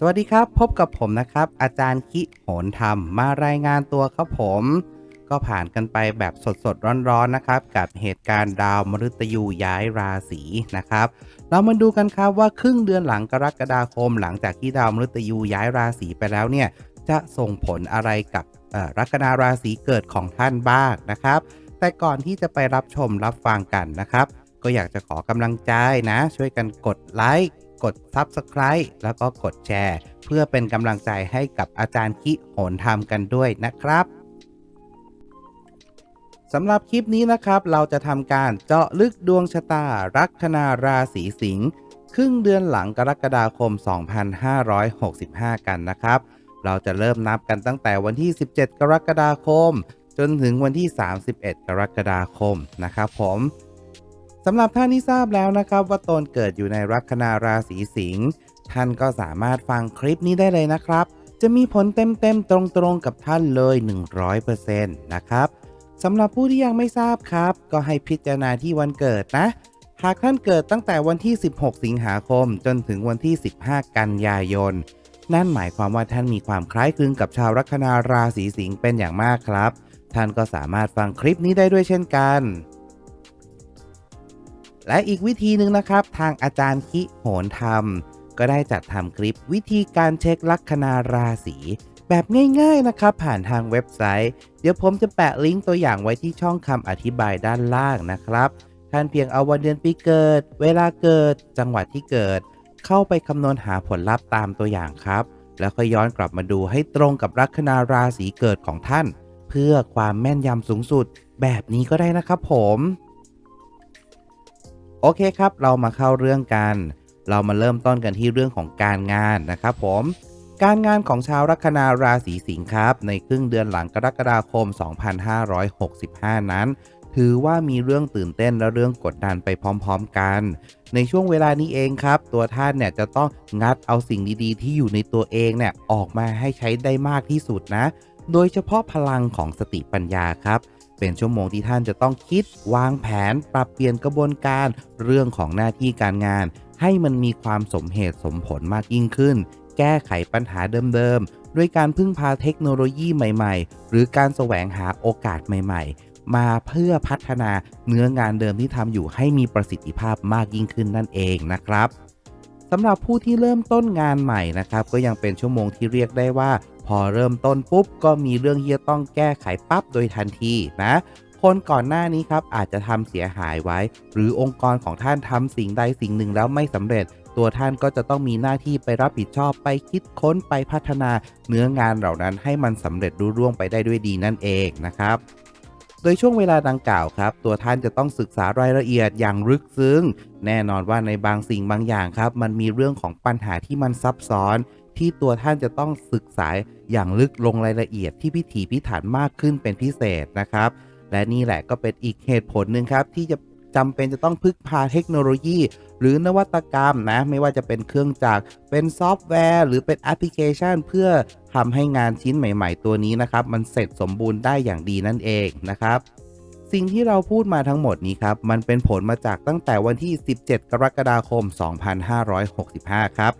สวัสดีครับ พบกับผมนะครับ อาจารย์คิโหนธรรม มารายงานตัวครับผม ก็ผ่านกันไปแบบสดๆ ร้อนๆนะครับ กับเหตุการณ์ดาวมฤตยูย้ายราศีนะครับ เรามาดูกันครับว่าครึ่งเดือนหลังกรกฎาคม หลังจากที่ดาวมฤตยูย้ายราศีไปแล้วเนี่ยจะส่งผลอะไรกับลัคนาราศีเกิดของท่านบ้างนะครับ แต่ก่อนที่จะไปรับชมรับฟังกันนะครับ ก็อยากจะขอกำลังใจนะ ช่วยกันกดไลค์ กด Subscribe แล้วก็กดแชร์ เพื่อเป็นกำลังใจให้กับอาจารย์คิโหนธรรมกันด้วยนะครับสำหรับคลิปนี้นะครับ เราจะทำการเจาะลึกดวงชะตา ลัคนาราศีสิงห์ครึ่งเดือนหลังกรกฎาคม 2565 กันนะครับ เราจะเริ่มนับกันตั้งแต่วันที่ 17 กรกฎาคม จนถึงวันที่ 31 กรกฎาคมนะครับผม สำหรับท่านที่ทราบแล้วนะครับ ว่าตนเกิดอยู่ในลัคนาราศีสิงห์ท่านก็สามารถฟังคลิปนี้ได้เลยนะครับ จะมีผลเต็มๆ ตรงๆ กับท่านเลย 100%นะครับสำหรับผู้ที่ยังไม่ทราบครับ ก็ให้พิจารณาที่วันเกิดนะ หากท่านเกิดตั้งแต่วันที่ 16 สิงหาคม จนถึงวันที่ 15 กันยายน นั่นหมายความว่าท่านมีความคล้ายคลึงกับชาวลัคนาราศีสิงห์เป็นอย่างมากครับ ท่านก็สามารถฟังคลิปนี้ได้ด้วยเช่นกัน และอีกวิธีหนึ่งนะครับ ทางอาจารย์คิโหนธรรมก็ได้จัดทำคลิปวิธีการเช็คลัคนาราศีแบบง่ายๆนะครับ ผ่านทางเว็บไซต์ เดี๋ยวผมจะแปะลิงก์ตัวอย่างไว้ที่ช่องคำอธิบายด้านล่างนะครับท่านเพียงเอาวันเดือนปีเกิด เวลาเกิด จังหวัดที่เกิด เข้าไปคำนวณหาผลลัพธ์ตามตัวอย่างครับ แล้วก็ย้อนกลับมาดูให้ตรงกับลัคนาราศีเกิดของท่าน เพื่อความแม่นยำสูงสุด แบบนี้ก็ได้นะครับผม โอเคครับ เรามาเข้าเรื่องกัน เรามาเริ่มต้นกันที่เรื่องของการงานนะครับผม การงานของชาวลัคนาราศีสิงห์ครับ ในครึ่งเดือนหลังกรกฎาคม 2565 นั้น ถือว่ามีเรื่องตื่นเต้นและเรื่องกดดันไปพร้อมๆกัน ในช่วงเวลานี้เองครับ ตัวท่านเนี่ยจะต้องงัดเอาสิ่งดีๆ ที่อยู่ในตัวเองเนี่ยออกมาให้ใช้ได้มากที่สุดนะ โดยเฉพาะพลังของสติปัญญาครับ เป็นชั่วโมงที่ท่านจะต้องคิดวางแผนปรับเปลี่ยนกระบวนการเรื่องของหน้าที่การงาน ให้มันมีความสมเหตุสมผลมากยิ่งขึ้น แก้ไขปัญหาเดิมๆด้วยการพึ่งพาเทคโนโลยีใหม่ ๆ หรือการแสวงหาโอกาสใหม่ ๆมาเพื่อพัฒนาเนื้องานเดิมที่ทำอยู่ให้มีประสิทธิภาพมากยิ่งขึ้นนั่นเองนะครับสำหรับผู้ที่เริ่มต้นงานใหม่นะครับ ก็ยังเป็นชั่วโมงที่เรียกได้ว่า พอเริ่มต้นปุ๊บก็มีเรื่องที่จะต้องแก้ไขปั๊บโดยทันทีนะคนก่อนหน้านี้ครับอาจจะทำเสียหายไว้ หรือองค์กรของท่านทำสิ่งใดสิ่งหนึ่งแล้วไม่สำเร็จ ตัวท่านก็จะต้องมีหน้าที่ไปรับผิดชอบไปคิดค้นไปพัฒนาเนื้องานเหล่านั้นให้มันสำเร็จรุ่ร่วงไปได้ด้วยดีนั่นเองนะครับ โดยช่วงเวลาดังกล่าวครับ ตัวท่านจะต้องศึกษารายละเอียดอย่างลึกซึ้ง แน่นอนว่าในบางสิ่งบางอย่างครับ มันมีเรื่องของปัญหาที่มันซับซ้อน ที่ตัวท่านจะต้องศึกษาอย่างลึกลงรายละเอียดที่พิถีพิถันมากขึ้นเป็นพิเศษนะครับ และนี่แหละก็เป็นอีกเหตุผลหนึ่งครับ ที่จะจำเป็นจะต้องพึ่งพาเทคโนโลยี หรือนวัตกรรมนะ ไม่ว่าจะเป็นเครื่องจักรเป็นซอฟต์แวร์ หรือเป็นแอปพลิเคชัน เพื่อทำให้งานชิ้นใหม่ ๆ ตัวนี้นะครับ มันเสร็จสมบูรณ์ได้อย่างดีนั่นเองนะครับสิ่งที่เราพูดมาทั้งหมดนี้ครับ มันเป็นผลมาจากตั้งแต่วันที่ 17 กรกฎาคม 2565 ครับ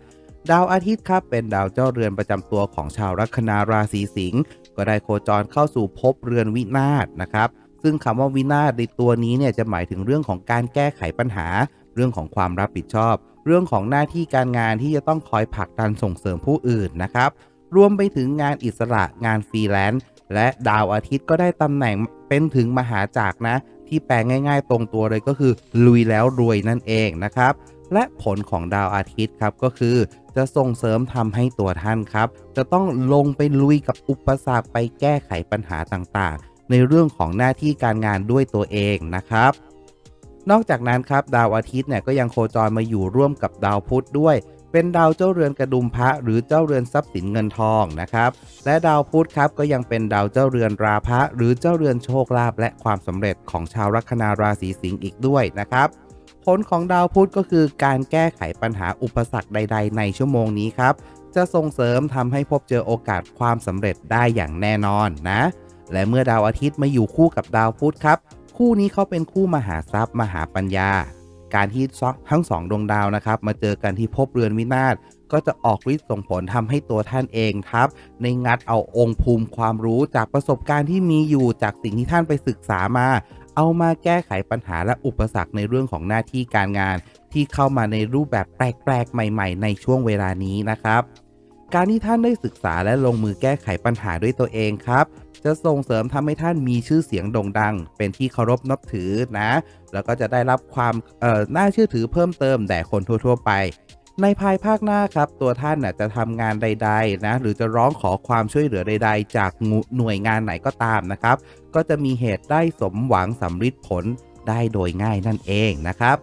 ดาวอาทิตย์ครับเป็นดาวเจ้าเรือนประจำตัวของชาวลัคนาราศีสิงห์ก็ได้โคจรเข้าสู่ภพเรือนวินาศนะครับ ซึ่งคำว่าวินาศในตัวนี้เนี่ยจะหมายถึงเรื่องของการแก้ไขปัญหา เรื่องของความรับผิดชอบ เรื่องของหน้าที่การงานที่จะต้องคอยผลักดันส่งเสริมผู้อื่นนะครับ รวมไปถึงงานอิสระงานฟรีแลนซ์และดาวอาทิตย์ก็ได้ตำแหน่งเป็นถึงมหาจักรนะ ที่แปลง่ายๆ ตรงตัวเลยก็คือ ลุยแล้วรวยนั่นเองนะครับ และผลของดาวอาทิตย์ครับก็คือ จะส่งเสริมทำให้ตัวท่านครับ จะต้องลงไปลุยกับอุปสรรคไปแก้ไขปัญหาต่างๆ ในเรื่องของหน้าที่การงานด้วยตัวเองนะครับ นอกจากนั้นครับดาวอาทิตย์เนี่ยก็ยังโคจรมาอยู่ร่วมกับดาวพุธด้วย เป็นดาวเจ้าเรือนกระดุมพระหรือเจ้าเรือนทรัพย์สินเงินทองนะครับ และดาวพุธครับก็ยังเป็นดาวเจ้าเรือนราพะหรือเจ้าเรือนโชคลาภและความสำเร็จของชาวลัคนาราศีสิงห์อีกด้วยนะครับ ลของดาวพุธก็คือการแก้ไขปัญหาอุปสรรคใด ๆ ในชั่วโมงนี้ครับ จะส่งเสริมทำให้พบเจอโอกาสความสำเร็จได้อย่างแน่นอนนะ และเมื่อดาวอาทิตย์มาอยู่คู่กับดาวพุธครับ คู่นี้เขาเป็นคู่มหาทรัพย์ มหาปัญญา การที่ทั้งสองดวงดาวนะครับ มาเจอกันที่ภพเรือนวินาศก็จะออกฤทธิ์ส่งผลทำให้ตัวท่านเองครับ ในงัดเอาองค์ภูมิความรู้จากประสบการณ์ที่มีอยู่จากสิ่งที่ท่านไปศึกษามา เอามาแก้ไขปัญหาและอุปสรรคในเรื่องของหน้าที่การงาน ที่เข้ามาในรูปแบบแปลกๆ ใหม่ ๆ ในช่วงเวลานี้นะครับ การที่ท่านได้ศึกษาและลงมือแก้ไขปัญหาด้วยตัวเองครับ จะส่งเสริมทำให้ท่านมีชื่อเสียงโด่งดัง เป็นที่เคารพนับถือนะ แล้วก็จะได้รับความน่าเชื่อถือเพิ่มเติมแด่คนทั่ว ๆ ไป ในภายภาคหน้าครับ ตัวท่านน่ะจะทำงานใด ๆ นะ หรือจะร้องขอความช่วยเหลือใด ๆ จากหน่วยงานไหนก็ตามนะครับ ก็จะมีเหตุได้สมหวังสำฤทธิ์ผลได้โดยง่ายนั่นเองนะครับ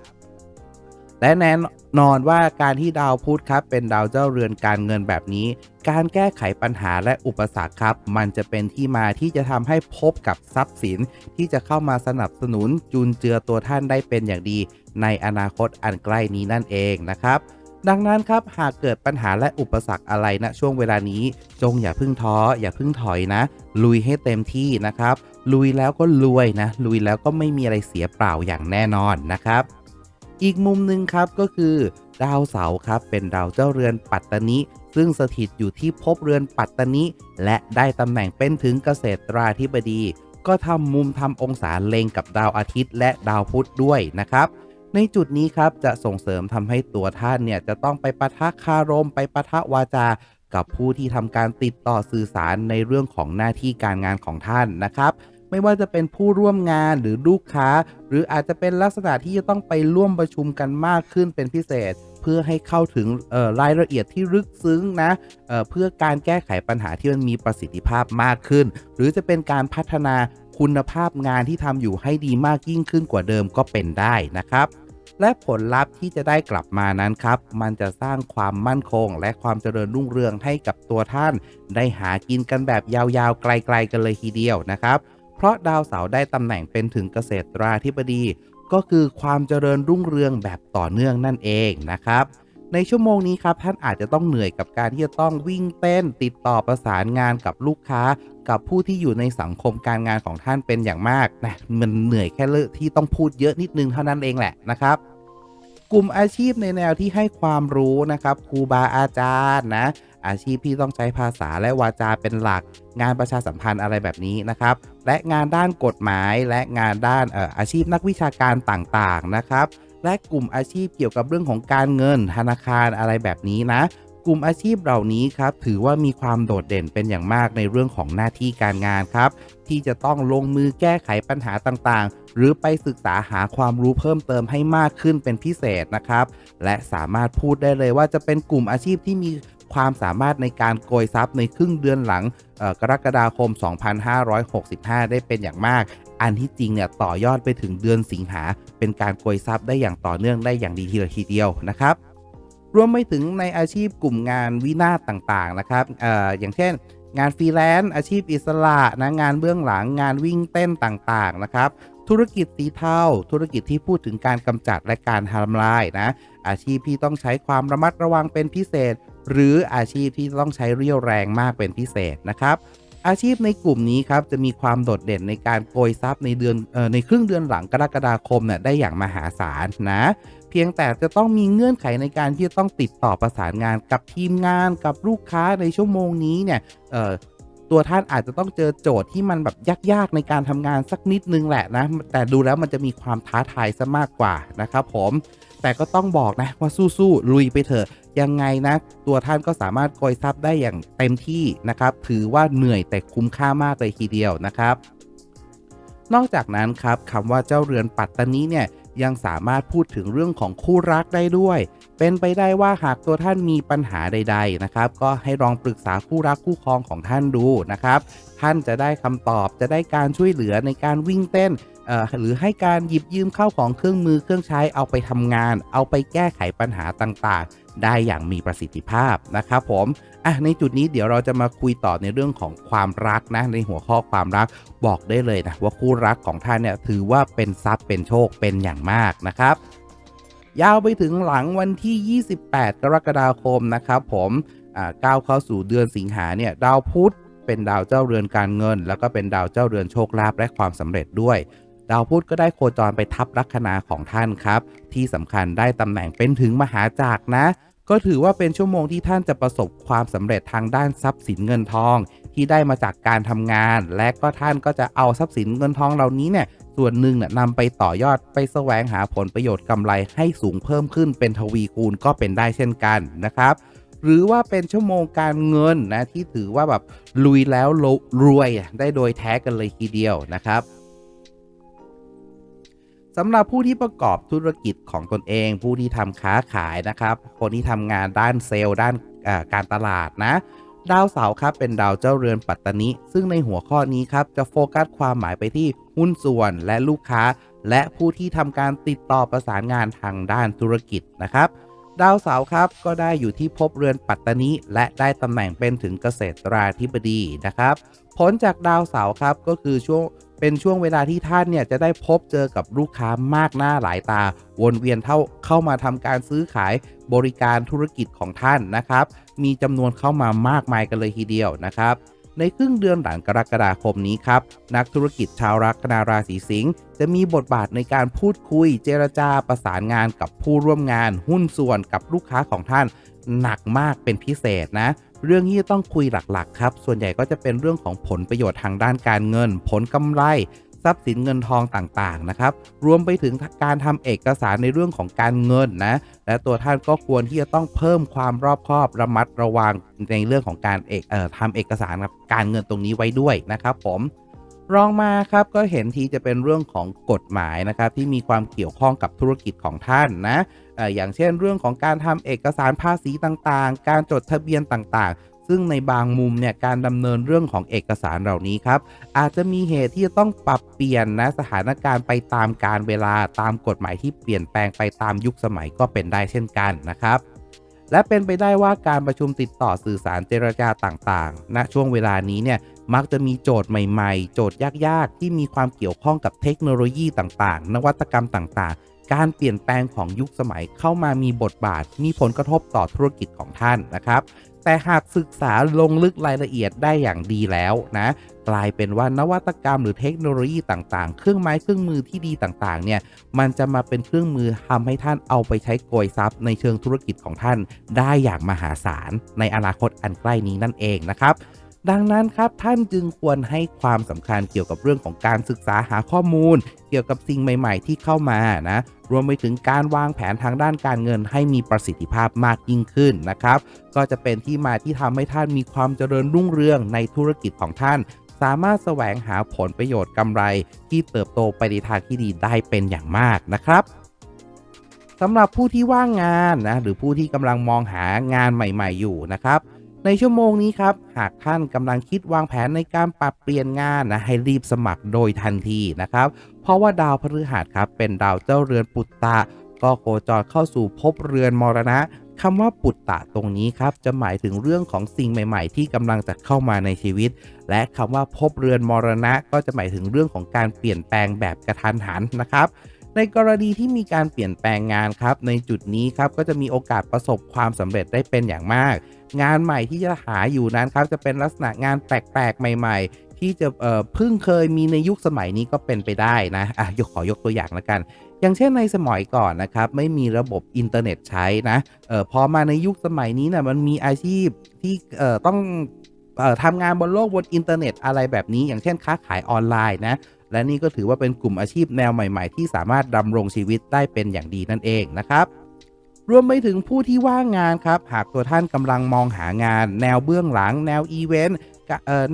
และแน่นอนว่าการที่ดาวพุธครับ เป็นดาวเจ้าเรือนการเงินแบบนี้ การแก้ไขปัญหาและอุปสรรคครับ มันจะเป็นที่มาที่จะทำให้พบกับทรัพย์สิน ที่จะเข้ามาสนับสนุนจุนเจือตัวท่านได้เป็นอย่างดี ในอนาคตอันใกล้นี้นั่นเองนะครับ ดังนั้นครับหากเกิดปัญหาและอุปสรรคอะไรณนะช่วงเวลานี้ จงอย่าพึ่งท้อ อย่าพึ่งถอยนะ ลุยให้เต็มที่นะครับ ลุยแล้วก็รวยนะ ลุยแล้วก็ไม่มีอะไรเสียเปล่าอย่างแน่นอนนะครับ อีกมุมหนึ่งครับก็คือ ดาวเสาร์ครับเป็นดาวเจ้าเรือนปัตตนิซึ่งสถิตอยู่ที่ภพเรือนปัตตนิและได้ตำแหน่งเป็นถึงเกษตราธิบดี ก็ทำมุมทำองศาเล็งกับดาวอาทิตย์และดาวพุธด้วยนะครับ ในจุดนี้ครับจะส่งเสริมทำให้ตัวท่านเนี่ยจะต้องไปปะทะคารม ไปปะทะวาจา กับผู้ที่ทำการติดต่อสื่อสารในเรื่องของหน้าที่การงานของท่านนะครับ ไม่ว่าจะเป็นผู้ร่วมงานหรือลูกค้า หรืออาจจะเป็นลักษณะที่จะต้องไปร่วมประชุมกันมากขึ้นเป็นพิเศษ เพื่อให้เข้าถึงรายละเอียดที่ลึกซึ้งนะเเพื่อการแก้ไขปัญหาที่มันมีประสิทธิภาพมากขึ้น หรือจะเป็นการพัฒนาคุณภาพงานที่ทำอยู่ให้ดีมากยิ่งขึ้นกว่าเดิมก็เป็นได้นะครับ และผลลัพธ์ที่จะได้กลับมานั้นครับ มันจะสร้างความมั่นคง และความเจริญรุ่งเรืองให้กับตัวท่าน ได้หากินกันแบบยาวๆ ไกลๆกันเลยทีเดียวนะครับ เพราะดาวเสาร์ได้ตำแหน่งเป็นถึงเกษตราธิบดี ก็คือความเจริญรุ่งเรืองแบบต่อเนื่องนั่นเองนะครับ ในชั่วโมงนี้ครับท่านอาจจะต้องเหนื่อยกับการที่จะต้องวิ่งเต้น ติดต่อประสานงานกับลูกค้า กับผู้ที่อยู่ในสังคมการงานของท่านเป็นอย่างมากนะมันเหนื่อยแค่เลอะที่ต้องพูดเยอะนิดนึงเท่านั้นเองแหละนะครับกลุ่มอาชีพในแนวที่ให้ความรู้นะครับครูบาอาจารย์นะอาชีพที่ต้องใช้ภาษาและวาจาเป็นหลัก งานประชาสัมพันธ์อะไรแบบนี้นะครับ และงานด้านกฎหมายและงานด้านอออาชีพนักวิชาการต่างๆนะครับ และกลุ่มอาชีพเกี่ยวกับเรื่องของการเงินธนาคารอะไรแบบนี้นะ กลุ่มอาชีพเหล่านี้ครับถือว่ามีความโดดเด่นเป็นอย่างมากในเรื่องของหน้าที่การงานครับ ที่จะต้องลงมือแก้ไขปัญหาต่างๆ หรือไปศึกษาหาความรู้เพิ่มเติมให้มากขึ้นเป็นพิเศษนะครับ และสามารถพูดได้เลยว่าจะเป็นกลุ่มอาชีพที่มีความสามารถในการโกยทรัพย์ในครึ่งเดือนหลังกรกฎาคม 2565 ได้เป็นอย่างมาก อันที่จริงเนี่ยต่อยอดไปถึงเดือนสิงหา เป็นการโกยทรัพย์ได้อย่างต่อเนื่องได้อย่างดีทีละทีเดียวนะครับ รวมไปถึงในอาชีพกลุ่มงานวินาศต่างๆนะครับอออย่างเช่น งานฟรีแลนซ์อาชีพอิสระนะงานเบื้องหลังงานวิ่งเต้นต่างๆนะครับธุรกิจสีเทาธุรกิจที่พูดถึงการกำจัดและการทำลายนะอาชีพที่ต้องใช้ความระมัดระวังเป็นพิเศษ หรืออาชีพที่ต้องใช้เรี่ยวแรงมากเป็นพิเศษนะครับ อาชีพในกลุ่มนี้ครับจะมีความโดดเด่นในการโกยทรัพย์ในเดือนออในครึ่งเดือนหลังกรกฎาคมเนี่ยได้อย่างมหาศาลนะ เพียงแต่จะต้องมีเงื่อนไขในการที่จะต้องติดต่อประสานงานกับทีมงานกับลูกค้าในชั่วโมงนี้เนี่ยตัวท่านอาจจะต้องเจอโจทย์ที่มันแบบยากๆในการทำงานสักนิดนึงแหละนะ แต่ดูแล้วมันจะมีความท้าทายซะมากกว่านะครับผมแต่ก็ต้องบอกนะว่าสู้ๆลุยไปเถอะ ยังไงนะ ตัวท่านก็สามารถโกยทรัพย์ได้อย่างเต็มที่นะครับ ถือว่าเหนื่อยแต่คุ้มค่ามากเลยทีเดียวนะครับ นอกจากนั้นครับคำว่าเจ้าเรือนปัตตานีเนี่ยยังสามารถพูดถึงเรื่องของคู่รักได้ด้วย เป็นไปได้ว่าหากตัวท่านมีปัญหาใด ๆนะครับ ก็ให้ลองปรึกษาคู่รักคู่ครองของท่านดูนะครับ ท่านจะได้คำตอบจะได้การช่วยเหลือในการวิ่งเต้นหรือให้การหยิบยืมเข้าของเครื่องมือเครื่องใช้เอาไปทำงาน เอาไปแก้ไขปัญหาต่างๆ ได้อย่างมีประสิทธิภาพนะครับผมอะในจุดนี้เดี๋ยวเราจะมาคุยต่อในเรื่องของความรักนะในหัวข้อความรักบอกได้เลยนะว่าคู่รักของท่านเนี่ยถือว่าเป็นทรัพย์เป็นโชคเป็นอย่างมากนะครับยาวไปถึงหลังวันที่ 28 กรกฎาคมนะครับผมก้าวเข้าสู่เดือนสิงหาเนี่ยดาวพุธเป็นดาวเจ้าเรือนการเงิน แล้วก็เป็นดาวเจ้าเรือนโชคลาภและความสำเร็จด้วย ดาวพุธก็ได้โคจรไปทับลัคนาของท่านครับ ที่สำคัญได้ตำแหน่งเป็นถึงมหาจักรนะ ก็ถือว่าเป็นชั่วโมงที่ท่านจะประสบความสำเร็จทางด้านทรัพย์สินเงินทอง ที่ได้มาจากการทำงาน และก็ท่านก็จะเอาทรัพย์สินเงินทองเหล่านี้เนี่ยส่วนหนึ่งเนี่ยนำไปต่อยอดไปแสวงหาผลประโยชน์กำไรให้สูงเพิ่มขึ้นเป็นทวีคูณก็เป็นได้เช่นกันนะครับ หรือว่าเป็นชั่วโมงการเงินนะที่ถือว่าแบบลุยแล้วรวยได้โดยแท้กันเลยทีเดียวนะครับ สำหรับผู้ที่ประกอบธุรกิจของตนเอง ผู้ที่ทำค้าขายนะครับ คนที่ทำงานด้านเซลล์ด้านการตลาดนะ ดาวเสาร์ครับเป็นดาวเจ้าเรือนปัตตนิ ซึ่งในหัวข้อนี้ครับจะโฟกัสความหมายไปที่หุ้นส่วนและลูกค้า และผู้ที่ทำการติดต่อประสานงานทางด้านธุรกิจนะครับ ดาวเสาร์ครับก็ได้อยู่ที่ภพเรือนปัตตานิและได้ตำแหน่งเป็นถึงเกษตราธิบดีนะครับ ผลจากดาวเสาร์ครับก็คือช่วงเป็นช่วงเวลาที่ท่านเนี่ยจะได้พบเจอกับลูกค้ามากหน้าหลายตา วนเวียนเท่าเข้ามาทำการซื้อขายบริการธุรกิจของท่านนะครับ มีจำนวนเข้ามามากมายกันเลยทีเดียวนะครับ ในครึ่งเดือนหลังกรกฎาคมนี้ครับ นักธุรกิจชาวลัคนาราศีสิงห์จะมีบทบาทในการพูดคุยเจรจาประสานงานกับผู้ร่วมงาน หุ้นส่วนกับลูกค้าของท่าน หนักมากเป็นพิเศษนะ เรื่องที่ต้องคุยหลักๆ ครับ ส่วนใหญ่ก็จะเป็นเรื่องของผลประโยชน์ทางด้านการเงิน ผลกำไร ทรัพย์สินเงินทองต่างๆนะครับ รวมไปถึงการทำเอกสารในเรื่องของการเงินนะ และตัวท่านก็ควรที่จะต้องเพิ่มความรอบคอบระมัดระวังในเรื่องของการเอกเอ่อทำเอกสารกับการเงินตรงนี้ไว้ด้วยนะครับ ผมรองมาครับก็เห็นทีจะเป็นเรื่องของกฎหมายนะครับที่มีความเกี่ยวข้องกับธุรกิจของท่านนะอย่างเช่นเรื่องของการทำเอกสารภาษีต่างๆ การจดทะเบียนต่างๆ ซึ่งในบางมุมเนี่ยการดำเนินเรื่องของเอกสารเหล่านี้ครับ อาจจะมีเหตุที่จะต้องปรับเปลี่ยนนะสถานการณ์ไปตามการเวลาตามกฎหมายที่เปลี่ยนแปลงไปตามยุคสมัยก็เป็นได้เช่นกันนะครับและเป็นไปได้ว่าการประชุมติดต่อสื่อสารเจรจาต่างๆ ณ ช่วงเวลานี้เนี่ยมักจะมีโจทย์ใหม่ๆ โจทย์ยากๆ ที่มีความเกี่ยวข้องกับเทคโนโลยีต่างๆ นวัตกรรมต่างๆ การเปลี่ยนแปลงของยุคสมัยเข้ามามีบทบาท มีผลกระทบต่อธุรกิจของท่านนะครับ แต่หากศึกษาลงลึกรายละเอียดได้อย่างดีแล้วนะกลายเป็นว่านวัตกรรมหรือเทคโนโลยีต่างๆ เครื่องไม้เครื่องมือที่ดีต่างๆ เนี่ย มันจะมาเป็นเครื่องมือทำให้ท่านเอาไปใช้โกยทรัพย์ในเชิงธุรกิจของท่านได้อย่างมหาศาลในอนาคตอันใกล้นี้นั่นเองนะครับ ดังนั้นครับท่านจึงควรให้ความสำคัญเกี่ยวกับเรื่องของการศึกษาหาข้อมูล เกี่ยวกับสิ่งใหม่ ๆ ที่เข้ามานะรวมไปถึงการวางแผนทางด้านการเงินให้มีประสิทธิภาพมากยิ่งขึ้นนะครับ ก็จะเป็นที่มาที่ทำให้ท่านมีความเจริญรุ่งเรืองในธุรกิจของท่าน สามารถแสวงหาผลประโยชน์กำไร ที่เติบโตไปในทางที่ดีได้เป็นอย่างมากนะครับสำหรับผู้ที่ว่างงานนะหรือผู้ที่กำลังมองหางานใหม่ ๆ อยู่นะครับ ในชั่วโมงนี้ครับ หากท่านกำลังคิดวางแผนในการปรับเปลี่ยนงานนะให้รีบสมัครโดยทันทีนะครับ เพราะว่าดาวพฤหัสครับเป็นดาวเจ้าเรือนปุตตะ ก็โคจรเข้าสู่ภพเรือนมรณะคำว่าปุตตะตรงนี้ครับจะหมายถึงเรื่องของสิ่งใหม่ ๆ ที่กำลังจะเข้ามาในชีวิต และคำว่าภพเรือนมรณะ ก็จะหมายถึงเรื่องของการเปลี่ยนแปลงแบบกระทันหันนะครับ ในกรณีที่มีการเปลี่ยนแปลงงานครับในจุดนี้ครับก็จะมีโอกาสประสบความสำเร็จได้เป็นอย่างมาก งานใหม่ที่จะหาอยู่นั้นครับจะเป็นลักษณะงานแปลกๆ ใหม่ ๆ ที่จะเอ่อพิ่งเคยมีในยุคสมัยนี้ก็เป็นไปได้นะอะยกขอยกตัวอย่างละกัน อย่างเช่นในสมัยก่อนนะครับไม่มีระบบอินเทอร์เน็ตใช้นะเอ่อพอมาในยุคสมัยนี้นะมันมีอาชีพที่เอ่อต้องเอ่อทำงานบนโลกบนอินเทอร์เน็ตอะไรแบบนี้ อย่างเช่นค้าขายออนไลน์นะ และนี่ก็ถือว่าเป็นกลุ่มอาชีพแนวใหม่ ๆ ที่สามารถดำรงชีวิตได้เป็นอย่างดีนั่นเองนะครับรวมไปถึงผู้ที่ว่างงานครับ หากตัวท่านกำลังมองหางาน แนวเบื้องหลัง แนวอีเวนต์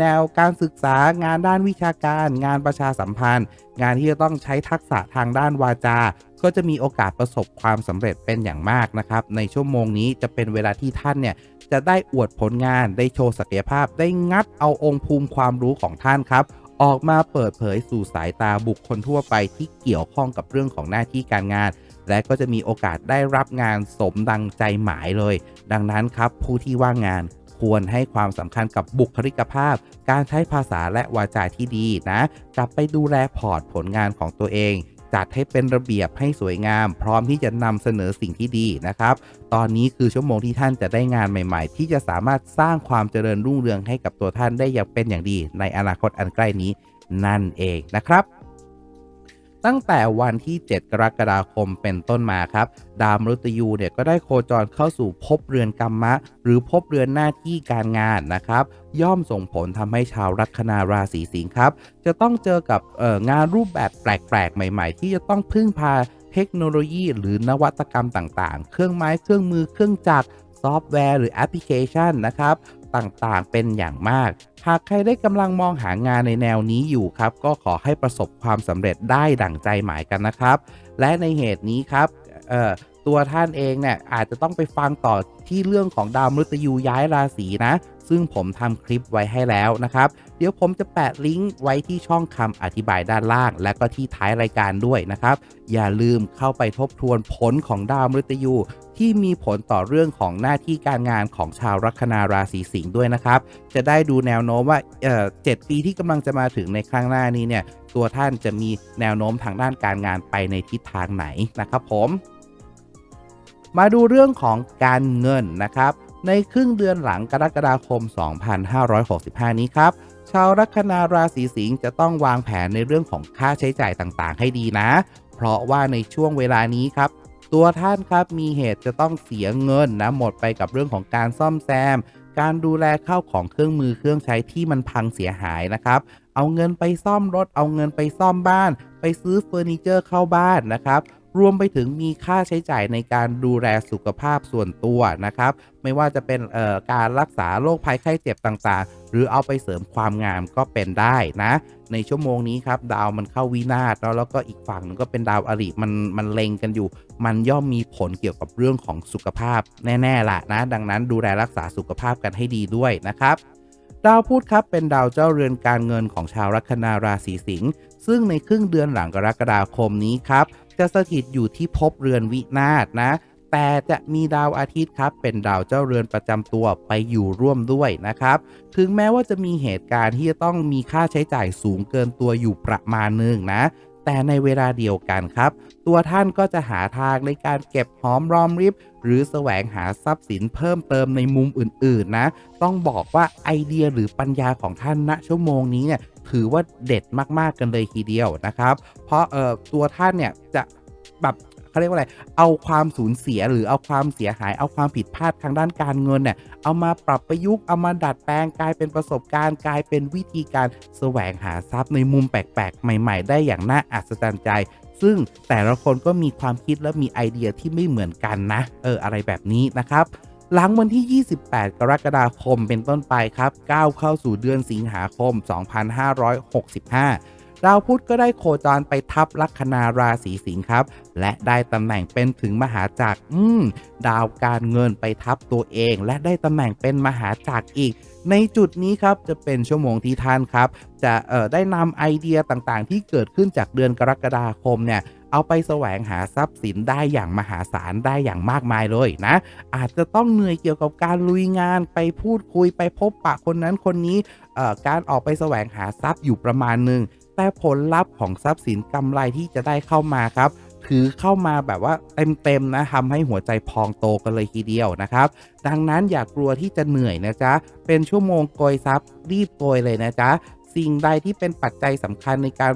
แนวการศึกษางานด้านวิชาการ งานประชาสัมพันธ์ งานที่จะต้องใช้ทักษะทางด้านวาจา ก็จะมีโอกาสประสบความสำเร็จเป็นอย่างมากนะครับ ในชั่วโมงนี้จะเป็นเวลาที่ท่านเนี่ยจะได้อวดผลงานได้โชว์ศักยภาพได้งัดเอาองค์ภูมิความรู้ของท่านครับ ออกมาเปิดเผยสู่สายตาบุคคลทั่วไปที่เกี่ยวข้องกับเรื่องของหน้าที่การงาน และก็จะมีโอกาสได้รับงานสมดังใจหมายเลย ดังนั้นครับผู้ที่ว่างงานควรให้ความสำคัญกับบุคลิกภาพ การใช้ภาษาและวาจาที่ดีนะ กลับไปดูแลพอร์ตผลงานของตัวเอง จัดให้เป็นระเบียบให้สวยงาม พร้อมที่จะนำเสนอสิ่งที่ดีนะครับ ตอนนี้คือชั่วโมงที่ท่านจะได้งานใหม่ ๆ ที่จะสามารถสร้างความเจริญรุ่งเรืองให้กับตัวท่านได้อย่างเป็นอย่างดี ในอนาคตอันใกล้นี้นั่นเองนะครับ ตั้งแต่วันที่ 7 กรกฎาคมเป็นต้นมาครับ ดาวมฤตยูเนี่ยก็ได้โคจรเข้าสู่ภพเรือนกรรมะ หรือภพเรือนหน้าที่การงานนะครับ ย่อมส่งผลทำให้ชาวลัคนาราศีสิงห์ครับ จะต้องเจอกับงานรูปแบบแปลกๆ ใหม่ ๆ ที่จะต้องพึ่งพาเทคโนโลยีหรือนวัตกรรมต่างๆ เครื่องไม้เครื่องมือเครื่องจักรซอฟต์แวร์หรือแอปพลิเคชันนะครับ ต่างๆ เป็นอย่างมาก หากใครได้กำลังมองหางานในแนวนี้อยู่ครับ ก็ขอให้ประสบความสำเร็จได้ดั่งใจหมายกันนะครับ และในเหตุนี้ครับตัวท่านเองเนี่ยอาจจะต้องไปฟังต่อที่เรื่องของดาวมฤตยูย้ายราศีนะ ซึ่งผมทำคลิปไว้ให้แล้วนะครับ เดี๋ยวผมจะแปะลิงก์ไว้ที่ช่องคำอธิบายด้านล่าง และก็ที่ท้ายรายการด้วยนะครับ อย่าลืมเข้าไปทบทวนผลของดาวมฤตยู ที่มีผลต่อเรื่องของหน้าที่การงานของชาวลัคนาราศีสิงห์ด้วยนะครับ จะได้ดูแนวโน้มว่าเอ่อเปีที่กำลังจะมาถึงในครั้งหน้านี้เนี่ยตัวท่านจะมีแนวโน้มทางด้านการงานไปในทิศทางไหนนะครับผม มาดูเรื่องของการเงินนะครับ ในครึ่งเดือนหลังกรกฎาคม 2565 นี้ครับชาวลัคนาราศีสิงห์จะต้องวางแผนในเรื่องของค่าใช้จ่ายต่างๆ ให้ดีนะ เพราะว่าในช่วงเวลานี้ครับ ตัวท่านครับมีเหตุจะต้องเสียเงินนะหมดไปกับเรื่องของการซ่อมแซม การดูแลเข้าของเครื่องมือเครื่องใช้ที่มันพังเสียหายนะครับ เอาเงินไปซ่อมรถ เอาเงินไปซ่อมบ้าน ไปซื้อเฟอร์นิเจอร์เข้าบ้านนะครับ รวมไปถึงมีค่าใช้จ่ายในการดูแลสุขภาพส่วนตัวนะครับ ไม่ว่าจะเป็นการรักษาโรคภัยไข้เจ็บต่างๆ หรือเอาไปเสริมความงามก็เป็นได้นะ ในชั่วโมงนี้ครับ ดาวมันเข้าวินาศแล้วแล้วก็อีกฝั่งนึงก็เป็นดาวอริมันมันเล็งกันอยู่ มันย่อมมีผลเกี่ยวกับเรื่องของสุขภาพแน่ๆละนะ ดังนั้นดูแลรักษาสุขภาพกันให้ดีด้วยนะครับดาวพุธครับเป็นดาวเจ้าเรือนการเงินของชาวลัคนาราศีสิงห์ซึ่งในครึ่งเดือนหลังกรกฎาคมนี้ครับ จะสถิตอยู่ที่ภพเรือนวินาศนะ แต่จะมีดาวอาทิตย์ครับ เป็นดาวเจ้าเรือนประจำตัวไปอยู่ร่วมด้วยนะครับ ถึงแม้ว่าจะมีเหตุการณ์ที่จะต้องมีค่าใช้จ่ายสูงเกินตัวอยู่ประมาณนึงนะแต่ในเวลาเดียวกันครับ ตัวท่านก็จะหาทางในการเก็บหอมรอมริบ หรือแสวงหาทรัพย์สินเพิ่มเติมในมุมอื่นๆนะ ต้องบอกว่าไอเดียหรือปัญญาของท่านณชั่วโมงนี้เนี่ย ถือว่าเด็ดมากๆกันเลยทีเดียวนะครับ เพราะเอ่อตัวท่านเนี่ยจะแบบเขาเรียกว่าอะไร เอาความสูญเสียหรือเอาความเสียหาย เอาความผิดพลาดทางด้านการเงินเนี่ย เอามาปรับประยุกต์ เอามาดัดแปลงกลายเป็นประสบการณ์ กลายเป็นวิธีการแสวงหาทรัพย์ในมุมแปลกๆ ใหม่ๆ ได้อย่างน่าอัศจรรย์ใจ ซึ่งแต่ละคนก็มีความคิดและมีไอเดียที่ไม่เหมือนกันนะ เออ อะไรแบบนี้นะครับ หลังวันที่ 28 กรกฎาคมเป็นต้นไปครับก้าวเข้าสู่เดือนสิงหาคม 2565ดาวพุธก็ได้โคจรไปทับลัคนาราศีสิงห์ครับ และได้ตำแหน่งเป็นถึงมหาจักรอืมดาวการเงินไปทับตัวเอง และได้ตำแหน่งเป็นมหาจักรอีก ในจุดนี้ครับจะเป็นชั่วโมงที่ท่านครับ จะเอ่อได้นำไอเดียต่างๆ ที่เกิดขึ้นจากเดือนกรกฎาคมเนี่ย เอาไปแสวงหาทรัพย์สินได้อย่างมหาศาลได้อย่างมากมายเลยนะ อาจจะต้องเหนื่อยเกี่ยวกับการลุยงานไปพูดคุยไปพบปะคนนั้นคนนี้การออกไปแสวงหาทรัพย์อยู่ประมาณหนึ่งแต่ผลลัพธ์ของทรัพย์สินกำไรที่จะได้เข้ามาครับถือเข้ามาแบบว่าเต็มๆนะทำให้หัวใจพองโตกันเลยทีเดียวนะครับ ดังนั้นอย่ากกลัวที่จะเหนื่อยนะจ๊ะ เป็นชั่วโมงโกยทรัพย์รีบโกยเลยนะจ๊ะ สิ่งใดที่เป็นปัจจัยสำคัญในการ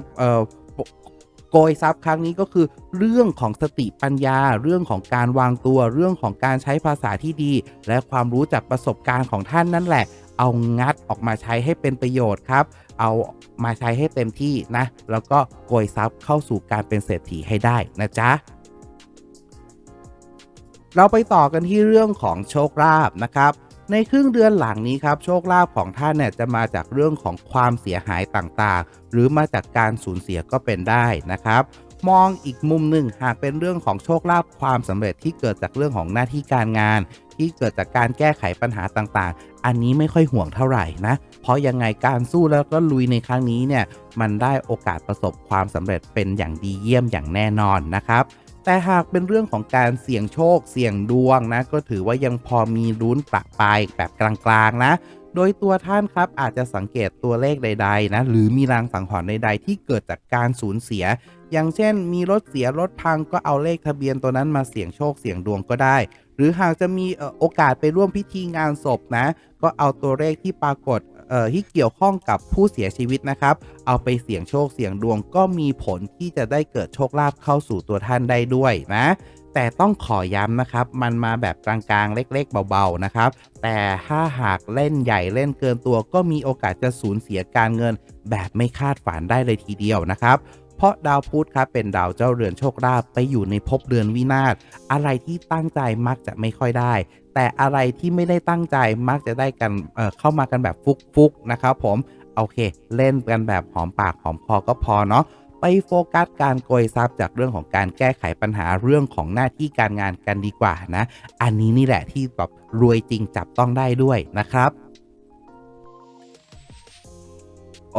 โกยทรัพย์ครั้งนี้ก็คือเรื่องของสติปัญญา เรื่องของการวางตัว เรื่องของการใช้ภาษาที่ดี และความรู้จากประสบการณ์ของท่านนั่นแหละ เอางัดออกมาใช้ให้เป็นประโยชน์ครับ เอามาใช้ให้เต็มที่นะ แล้วก็โกยทรัพย์เข้าสู่การเป็นเศรษฐีให้ได้นะจ๊ะเราไปต่อกันที่เรื่องของโชคลาภนะครับ ในครึ่งเดือนหลังนี้ครับโชคลาภของท่านเนี่ยจะมาจากเรื่องของความเสียหายต่างๆ หรือมาจากการสูญเสียก็เป็นได้นะครับ มองอีกมุมหนึ่งหากเป็นเรื่องของโชคลาภความสำเร็จที่เกิดจากเรื่องของหน้าที่การงาน ที่เกิดจากการแก้ไขปัญหาต่างๆ อันนี้ไม่ค่อยห่วงเท่าไหร่นะ เพราะยังไงการสู้แล้วก็ลุยในครั้งนี้เนี่ยมันได้โอกาสประสบความสำเร็จเป็นอย่างดีเยี่ยมอย่างแน่นอนนะครับ แต่หากเป็นเรื่องของการเสี่ยงโชคเสี่ยงดวงนะ ก็ถือว่ายังพอมีลุ้นประปายแบบกลางๆนะ โดยตัวท่านครับอาจจะสังเกตตัวเลขใด ๆ นะ หรือมีรางสังหรณ์ใด ๆ ที่เกิดจากการสูญเสีย อย่างเช่น มีรถเสียรถพังก็เอาเลขทะเบียนตัวนั้นมาเสี่ยงโชคเสี่ยงดวงก็ได้ หรือหากจะมีโอกาสไปร่วมพิธีงานศพนะ ก็เอาตัวเลขที่ปรากฏ ที่เกี่ยวข้องกับผู้เสียชีวิตนะครับ เอาไปเสี่ยงโชคเสี่ยงดวงก็มีผลที่จะได้เกิดโชคลาภเข้าสู่ตัวท่านได้ด้วยนะแต่ต้องขอย้ำนะครับ มันมาแบบกลางๆ เล็กๆ เบาๆ นะครับ แต่ถ้าหากเล่นใหญ่เล่นเกินตัว ก็มีโอกาสจะสูญเสียการเงินแบบไม่คาดฝันได้เลยทีเดียวนะครับ เพราะดาวพุธครับเป็นดาวเจ้าเรือนโชคลาภไปอยู่ในภพเรือนวินาศอะไรที่ตั้งใจมักจะไม่ค่อยได้ แต่อะไรที่ไม่ได้ตั้งใจมักจะได้กันเเข้ามากันแบบฟุกๆนะครับผมโอเค เล่นกันแบบหอมปากหอมคอก็พอเนาะไปโฟกัสการโกยทรัพย์จากเรื่องของการแก้ไขปัญหาเรื่องของหน้าที่การงานกันดีกว่านะ อันนี้นี่แหละที่แบบรวยจริงจับต้องได้ด้วยนะครับ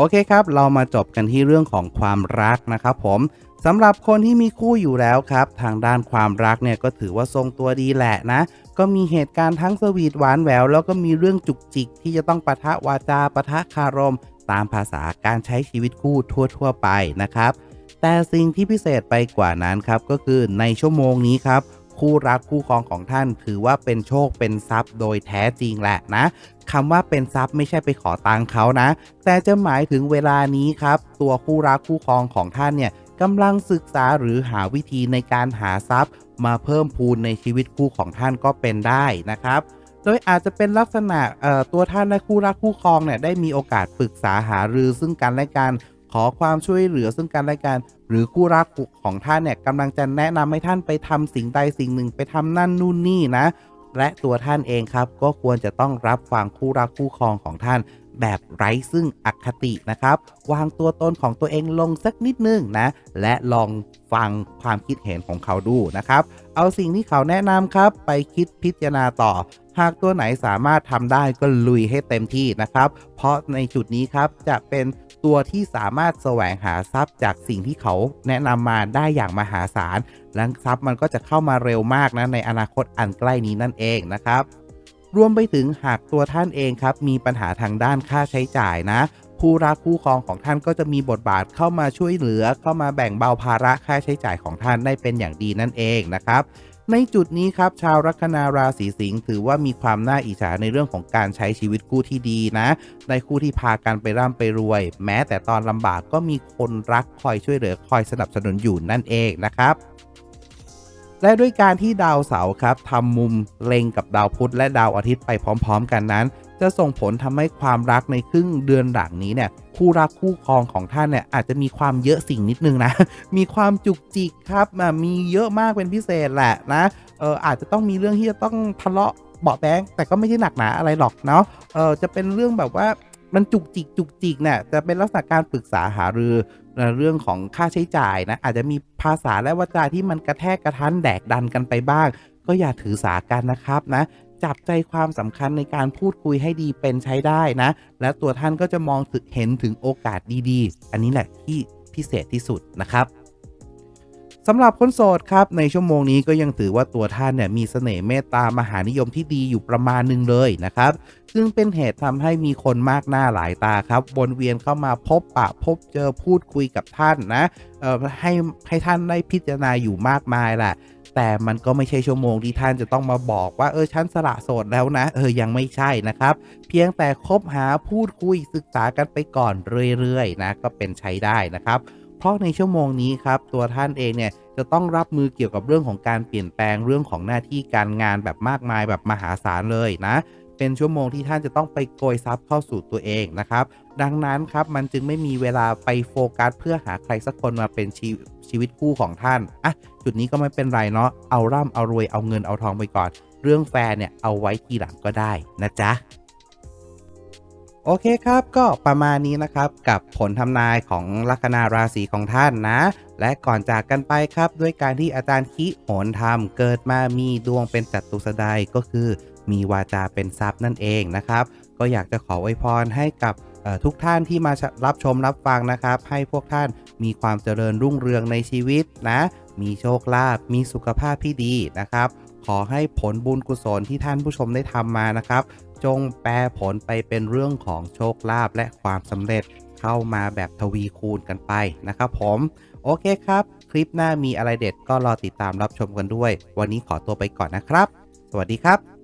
โอเคครับ เรามาจบกันที่เรื่องของความรักนะครับผมสำหรับคนที่มีคู่อยู่แล้วครับ ทางด้านความรักเนี่ยก็ถือว่าทรงตัวดีแหละนะ ก็มีเหตุการณ์ทั้งสวีทหวานแหววแล้วก็มีเรื่องจุกจิก ที่จะต้องปะทะวาจาปะทะคารม ตามภาษาการใช้ชีวิตคู่ทั่ว ๆ ไปนะครับ แต่สิ่งที่พิเศษไปกว่านั้นครับก็คือในชั่วโมงนี้ครับ คู่รักคู่ครองของท่าน ถือว่าเป็นโชคเป็นทรัพย์โดยแท้จริงแหละนะคำว่าเป็นทรัพย์ไม่ใช่ไปขอตังค์เขานะ แต่จะหมายถึงเวลานี้ครับ ตัวคู่รักคู่ครองของท่านเนี่ยกำลังศึกษาหรือหาวิธีในการหาทรัพย์ มาเพิ่มพูนในชีวิตคู่ของท่านก็เป็นได้นะครับโดยอาจจะเป็นลักษณะตัวท่านและคู่รักคู่ครองเนี่ยได้มีโอกาสปรึกษาหารือซึ่งกันและกัน ขอความช่วยเหลือซึ่งกันและกันหรือคู่รักของท่านเนี่ยกำลังจะแนะนำให้ท่านไปทำสิ่งใดสิ่งหนึ่งไปทำนั่นนู่นนี่นะ และตัวท่านเองครับ ก็ควรจะต้องรับฟังคู่รักคู่ครองของท่าน แบบไร้ซึ่งอคตินะครับ วางตัวตนของตัวเองลงสักนิดนึงนะ และลองฟังความคิดเห็นของเขาดูนะครับ เอาสิ่งที่เขาแนะนำครับ ไปคิดพิจารณาต่อ หากตัวไหนสามารถทำได้ก็ลุยให้เต็มที่นะครับ เพราะในจุดนี้ครับจะเป็นตัวที่สามารถแสวงหาทรัพย์จากสิ่งที่เขาแนะนำมาได้อย่างมหาศาลและทรัพย์มันก็จะเข้ามาเร็วมากนะในอนาคตอันใกล้นี้นั่นเองนะครับ รวมไปถึงหากตัวท่านเองครับมีปัญหาทางด้านค่าใช้จ่ายนะผู้รักคู่ครองของท่านก็จะมีบทบาทเข้ามาช่วยเหลือ เข้ามาแบ่งเบาภาระค่าใช้จ่ายของท่านได้เป็นอย่างดีนั่นเองนะครับ ในจุดนี้ครับชาวลัคนาราศีสิงห์ถือว่ามีความน่าอิจฉาในเรื่องของการใช้ชีวิตคู่ที่ดีนะ ในคู่ที่พากันไปร่ำไปรวย แม้แต่ตอนลำบากก็มีคนรักคอยช่วยเหลือคอยสนับสนุนอยู่นั่นเองนะครับ และด้วยการที่ดาวเสาร์ครับทำมุมเล็งกับดาวพุธและดาวอาทิตย์ไปพร้อม ๆ กันนั้น จะส่งผลทำให้ความรักในครึ่งเดือนหลังนี้เนี่ยคู่รักคู่ครองของท่านเนี่ยอาจจะมีความเยอะสิ่งนิดนึงนะ มีความจุกจิกครับมีเยอะมากเป็นพิเศษแหละนะเอออาจจะต้องมีเรื่องที่จะต้องทะเลาะเบาแบงแต่ก็ไม่ใช่หนักหนาอะไรหรอกเนาะเออจะเป็นเรื่องแบบว่ามันจุกจิกจุกจิกเนี่ยจะเป็นลักษณะการปรึกษาหารือ เรื่องของค่าใช้จ่ายนะอาจจะมีภาษาและวาจาที่มันกระแทกกระทันแดกดันกันไปบ้าง ก็อย่าถือสากันนะครับนะจับใจความสำคัญในการพูดคุยให้ดีเป็นใช้ได้นะ และตัวท่านก็จะมองถึงเห็นถึงโอกาสดีๆ อันนี้แหละที่พิเศษที่สุดนะครับ สำหรับคนโสดครับในชั่วโมงนี้ก็ยังถือว่าตัวท่านเนี่ยมีเสน่ห์เมตตามหานิยมที่ดีอยู่ประมาณหนึ่งเลยนะครับ ซึ่งเป็นเหตุทำให้มีคนมากหน้าหลายตาครับวนเวียนเข้ามาพบปะพบเจอพูดคุยกับท่านนะเอ่อให้ให้ท่านได้พิจารณาอยู่มากมายแหละแต่มันก็ไม่ใช่ชั่วโมงที่ท่านจะต้องมาบอกว่าเออฉันสละโสดแล้วนะ เออยังไม่ใช่นะครับ เพียงแต่คบหาพูดคุยศึกษากันไปก่อนเรื่อยๆนะก็เป็นใช้ได้นะครับ เพราะในชั่วโมงนี้ครับตัวท่านเองเนี่ยจะต้องรับมือเกี่ยวกับเรื่องของการเปลี่ยนแปลงเรื่องของหน้าที่การงานแบบมากมายแบบมหาศาลเลยนะ เป็นชั่วโมงที่ท่านจะต้องไปโกยทรัพย์เข้าสู่ตัวเองนะครับ ดังนั้นครับมันจึงไม่มีเวลาไปโฟกัสเพื่อหาใครสักคนมาเป็นชีชีวิตคู่ของท่านอะจุดนี้ก็ไม่เป็นไรเนาะเอาร่ำเอารวยเอาเงินเอาทองไปก่อน เรื่องแฟนเนี่ยเอาไว้ทีหลังก็ได้นะจ๊ะ โอเคครับก็ประมาณนี้นะครับกับผลทำนายของลัคนาราศีของท่านนะ และก่อนจากกันไปครับด้วยการที่อาจารย์คิโหนธรรมเกิดมามีดวงเป็นจัตุสดายก็คือ มีวาจาเป็นทรัพย์นั่นเองนะครับ ก็อยากจะขออวยพรให้กับทุกท่านที่มารับชมรับฟังนะครับ ให้พวกท่านมีความเจริญรุ่งเรืองในชีวิตนะ มีโชคลาภมีสุขภาพที่ดีนะครับ ขอให้ผลบุญกุศลที่ท่านผู้ชมได้ทำมานะครับ จงแปลผลไปเป็นเรื่องของโชคลาภและความสำเร็จเข้ามาแบบทวีคูณกันไปนะครับผม โอเคครับ คลิปหน้ามีอะไรเด็ดก็รอติดตามรับชมกันด้วย วันนี้ขอตัวไปก่อนนะครับ สวัสดีครับ